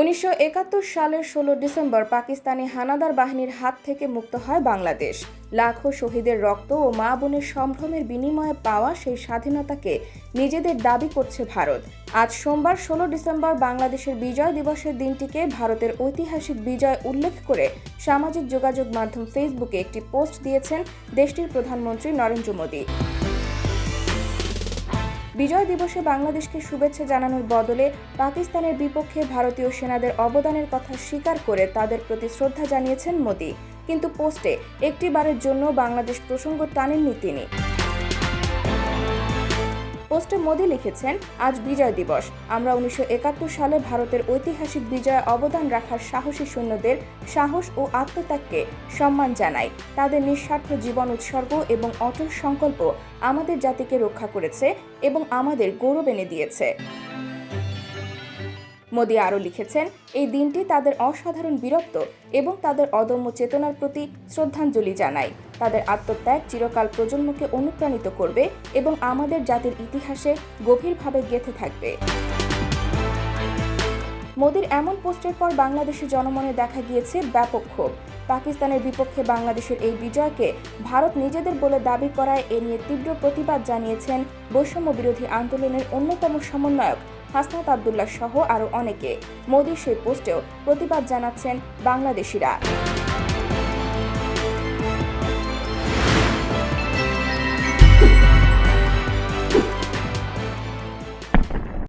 উনিশশো একাত্তর সালের ষোলো ডিসেম্বর পাকিস্তানি হানাদার বাহিনীর হাত থেকে মুক্ত হয় বাংলাদেশ। লাখো শহীদের রক্ত ও মা বোনের সম্ভ্রমের বিনিময়ে পাওয়া সেই স্বাধীনতাকে নিজেদের দাবি করছে ভারত। আজ সোমবার ষোলো ডিসেম্বর বাংলাদেশের বিজয় দিবসের দিনটিকে ভারতের ঐতিহাসিক বিজয় উল্লেখ করে সামাজিক যোগাযোগ মাধ্যম ফেসবুকে একটি পোস্ট দিয়েছেন দেশটির প্রধানমন্ত্রী নরেন্দ্র মোদী। বিজয় দিবসে বাংলাদেশকে শুভেচ্ছা জানানোর বদলে পাকিস্তানের বিপক্ষে ভারতীয় সেনাদের অবদানের কথা স্বীকার করে তাদের প্রতি শ্রদ্ধা জানিয়েছেন মোদী। কিন্তু পোস্টে একটি বারের জন্য বাংলাদেশ প্রসঙ্গ টানেননি তিনি। পোস্টে মোদি লিখেছেন, আজ বিজয় দিবস। আমরা উনিশশো একাত্তর সালে ভারতের ঐতিহাসিক বিজয়ে অবদান রাখার সাহসী সৈন্যদের সাহস ও আত্মত্যাগকে সম্মান জানাই। তাদের নিঃস্বার্থ জীবন উৎসর্গ এবং অটল সংকল্প আমাদের জাতিকে রক্ষা করেছে এবং আমাদের গৌরব এনে দিয়েছে। মোদি আরও লিখেছেন, এই দিনটি তাদের অসাধারণ বীরত্ব এবং তাদের অদম্য চেতনার প্রতি শ্রদ্ধাঞ্জলি জানায় তাদের আত্মত্যাগ চিরকাল প্রজন্মকে অনুপ্রাণিত করবে এবং আমাদের জাতির ইতিহাসে গভীরভাবে গেঁথে থাকবে। মোদির এমন পোস্টের পর বাংলাদেশের জনমনে দেখা গিয়েছে ব্যাপক ক্ষোভ। পাকিস্তানের বিপক্ষে বাংলাদেশের এই বিজয়কে ভারত নিজেদের বলে দাবি করায় এ নিয়ে তীব্র প্রতিবাদ জানিয়েছেন বৈষম্য বিরোধী আন্দোলনের অন্যতম সমন্বয়ক হাসনাত আবদুল্লাহ সহ আরও অনেকে। মোদীর সেই পোস্টেও প্রতিবাদ জানাচ্ছেন বাংলাদেশিরা।